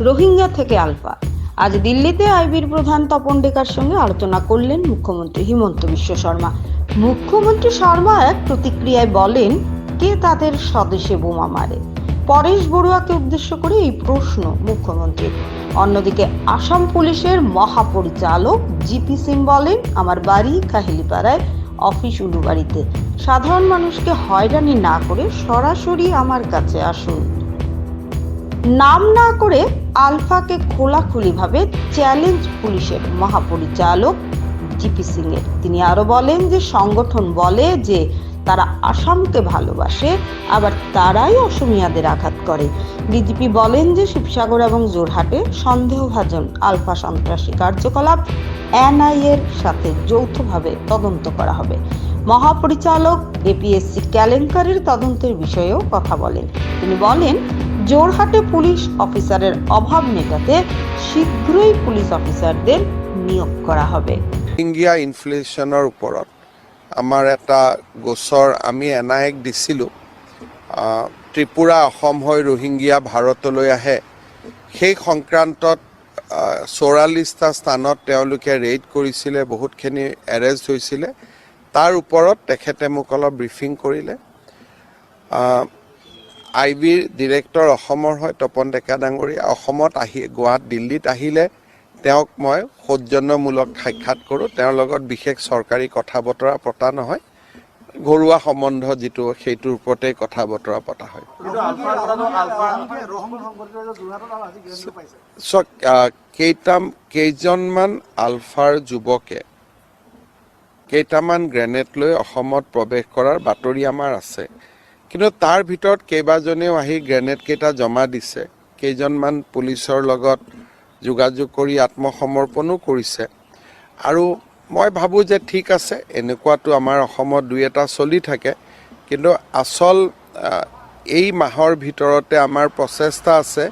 রোহিঙ্গা থেকে আলফা। আজ দিল্লিতে আইবির প্রধান তপন ডেকার সঙ্গে আলোচনা করলেন মুখ্যমন্ত্রী হিমন্ত বিশ্ব শর্মা। মুখ্যমন্ত্রী শর্মা এক প্রতিক্রিয়ায় বলেন, কে তাদের স্বদেশে বোমা মারে? পরেশ বড়ুয়াকে উদ্দেশ্য করে এই প্রশ্ন মুখ্যমন্ত্রী অন্যদিকে আসাম পুলিশের মহাপরিচালক জিপি সিং বলেন, আমার বাড়ি কাহিলিপাড়ায়, অফিস উলুবাড়িতে। সাধারণ মানুষকে হয়রানি না করে সরাসরি আমার কাছে আসুন। নাম না করে আলফাকে খোলাখুলিভাবে চ্যালেঞ্জ পুলিশের মহাপরিচালক জিপি সিং এর তিনি আরও বলেন যে সংগঠন বলে যে তারা আসামকে ভালোবাসে, আবার তারাই অসমিয়াদের আঘাত করে। ডিজিপি বলেন যে শিবসাগর এবং জোরহাটে সন্দেহভাজন আলফা সন্ত্রাসী কার্যকলাপ এনআই এর সাথে যৌথভাবে তদন্ত করা হবে। মহাপরিচালক এপিএসসি কেলেঙ্কারির তদন্তের বিষয়েও কথা বলেন। তিনি বলেন জোরহাটে পুলিশ অফিসারের অভাব মেটাতে শীঘ্রই পুলিশ অফিসারদের নিয়োগ করা হবে। ৰোহিংগীয়া ইনফ্লেশ্যনৰ ওপৰত। আমাৰ এটা গোচৰ আমি এন আই এক দিছিলোঁ ত্ৰিপুৰা অসম হৈ ৰোহিংগীয়া ভাৰতলৈ আহে। সেই সংক্ৰান্তত চৌৰাল্লিছটা স্থানত তেওঁলোকে ৰেইড কৰিছিলে, বহুতখিনি এৰেষ্ট হৈছিলে। তাৰ ওপৰত তেখেতে মোক অলপ ব্ৰিফিং কৰিলে। আই বিৰ ডিৰেক্টৰ অসমৰ হয় তপন ডেকা ডাঙৰীয়া অসমত আহি গুৱাহাট দিল্লীত আহিলে তেওঁক মই সৌজন্যমূলক সাক্ষাৎ কৰোঁ। তেওঁৰ লগত বিশেষ চৰকাৰী কথা বতৰা পতা নহয়। ঘৰুৱা সম্বন্ধ যিটো সেইটোৰ ওপৰতেই কথা বতৰা পতা হয়। কেইটা কেইজনমান আলফাৰ যুৱকে কেইটামান গ্ৰেনেড লৈ অসমত প্ৰৱেশ কৰাৰ বাতৰি আমাৰ আছে। কিন্তু তাৰ ভিতৰত কেইবাজনেও আহি গ্ৰেনেড কেইটা জমা দিছে। কেইজনমান পুলিচৰ লগত যোগাযোগ কৰি আত্মসমৰ্পণো কৰিছে। আৰু মই ভাবোঁ যে ঠিক আছে এনেকুৱাটো আমাৰ অসমত দুই এটা চলি থাকে। কিন্তু আচল এই মাহৰ ভিতৰতে আমাৰ প্ৰচেষ্টা আছে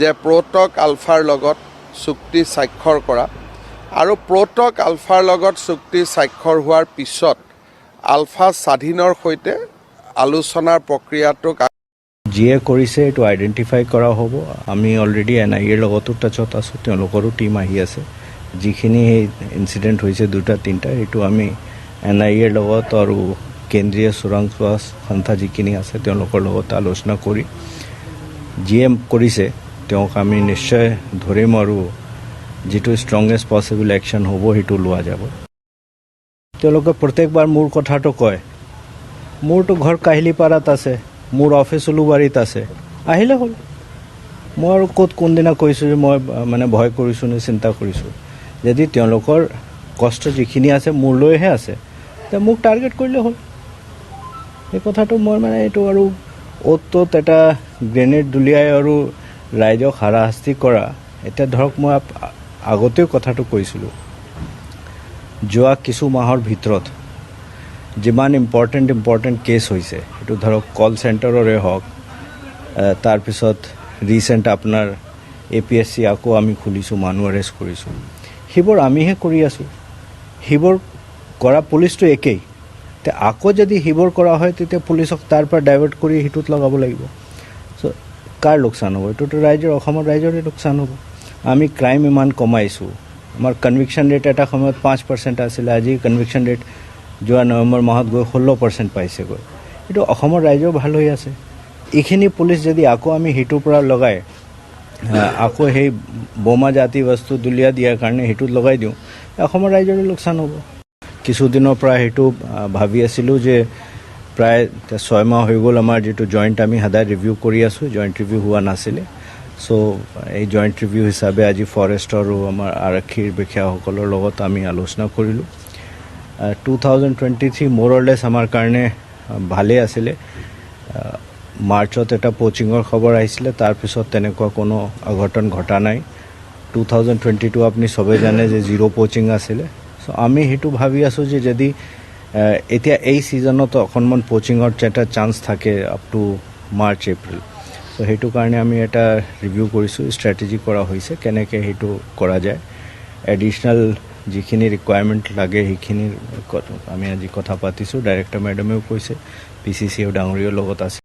যে প্ৰটক আলফাৰ লগত চুক্তি স্বাক্ষৰ কৰা। আৰু প্ৰটক আলফাৰ লগত চুক্তি স্বাক্ষৰ হোৱাৰ পিছত আলফা স্বাধীনৰ সৈতে আলোচনাৰ প্ৰক্ৰিয়াটোক যিয়ে কৰিছে, এইটো আইডেণ্টিফাই কৰা হ'ব। আমি অলৰেডি এন আই এৰ লগতো টাচত আছোঁ, তেওঁলোকৰো টীম আহি আছে। যিখিনি ইনচিডেণ্ট হৈছে দুটা, তিনিটা সেইটো আমি এন আই এৰ লগত আৰু কেন্দ্ৰীয় চোৰাং চোৱা সন্থা যিখিনি আছে, তেওঁলোকৰ লগত আলোচনা কৰি যিয়ে কৰিছে, তেওঁক আমি নিশ্চয় ধৰিম আৰু যিটো ষ্ট্ৰংগেষ্ট পচিবল একশ্যন হ'ব, সেইটো লোৱা যাব। তেওঁলোকে প্ৰত্যেকবাৰ মোৰ কথাটো কয়। মোৰতো ঘৰ কাহিলীপাৰাত আছে, মোৰ অফিচ উলুবাৰীত আছে। আহিলে হ'ল। মই আৰু ক'ত কোনদিনা কৈছোঁ যে মই মানে ভয় কৰিছোঁ নে চিন্তা কৰিছোঁ। যদি তেওঁলোকৰ কষ্ট যিখিনি আছে মোৰলৈহে আছে, তে মোক টাৰ্গেট কৰিলে হ'ল। সেই কথাটো মই মানে এইটো আৰু অ'ত ত'ত এটা গ্ৰেনেড দলিয়াই আৰু ৰাইজক হাৰাশাস্তি কৰা, এতিয়া ধৰক মই আগতেও কথাটো কৈছিলোঁ। যোৱা কিছু মাহৰ ভিতৰত যিমান ইম্পৰ্টেণ্ট ইম্পৰ্টেণ্ট কেছ হৈছে সেইটো ধৰক কল চেণ্টাৰৰে হওক তাৰপিছত ৰিচেণ্ট আপোনাৰ এ পি এছ চি আকৌ আমি খুলিছোঁ, মানুহ এৰেষ্ট কৰিছোঁ। সেইবোৰ আমিহে কৰি আছোঁ। সেইবোৰ কৰা পুলিচটো একেই। তে আকৌ যদি সেইবোৰ কৰা হয়, তেতিয়া পুলিচক তাৰ পৰা ডাইভাৰ্ট কৰি সেইটোত লগাব লাগিব। চ' কাৰ লোকচান হ'ব? এইটোতো ৰাইজৰ, অসমৰ ৰাইজৰে লোকচান হ'ব। আমি ক্ৰাইম ইমান কমাইছোঁ। আমাৰ কনভিকশ্যন ৰেট এটা সময়ত পাঁচ পাৰ্চেণ্ট আছিলে আজি কনভিকশ্যন ৰেট যোৱা নৱেম্বৰ মাহত গৈ ষোল্ল পাৰ্চেণ্ট পাইছেগৈ। এইটো অসমৰ ৰাইজেও ভালো হৈ আছে। এইখিনি পুলিচ যদি আকৌ আমি সেইটোৰ পৰা লগাই আকৌ সেই বোমা জাতি বস্তু দলিয়া দিয়াৰ কাৰণে সেইটোত লগাই দিওঁ, অসমৰ ৰাইজৰে লোকচান হ'ব। কিছুদিনৰ পৰা সেইটো ভাবি আছিলোঁ যে প্ৰায় এতিয়া ছয় মাহ হৈ গ'ল আমাৰ যিটো জইণ্ট আমি সদায় ৰিভিউ কৰি আছোঁ, জইণ্ট ৰিভিউ হোৱা নাছিলে। চ' এই জইণ্ট ৰিভিউ হিচাপে আজি ফৰেষ্টৰ আমাৰ আৰক্ষীৰ বিষয়াসকলৰ লগত আমি আলোচনা কৰিলোঁ। টু থাউজেণ্ড টুৱেণ্টি থ্ৰী ম'ৰলেছ আমাৰ কাৰণে ভালেই আছিলে। মাৰ্চত এটা প'চিঙৰ খবৰ আহিছিলে তাৰপিছত তেনেকুৱা কোনো অঘটন ঘটা নাই। টু থাউজেণ্ড টুৱেণ্টি টু আপুনি চবেই জানে যে জিৰ' প'চিং আছিলে। চ' আমি সেইটো ভাবি আছোঁ যে যদি এতিয়া এই ছিজনত অকণমান প'চিঙৰ এটা চান্স থাকে আপ টু মাৰ্চ এপ্ৰিল চ' সেইটো কাৰণে আমি এটা ৰিভিউ কৰিছোঁ ষ্ট্ৰেটেজি কৰা হৈছে, কেনেকৈ সেইটো কৰা যায়। এডিশ্যনেল যিখিনি ৰিকুৱাৰমেণ্ট লাগে সেইখিনিৰ আমি আজি কথা পাতিছোঁ। ডাইৰেক্টৰ মেডামেও কৈছে পি চি চি ডাঙৰীয়াৰ লগত আছে।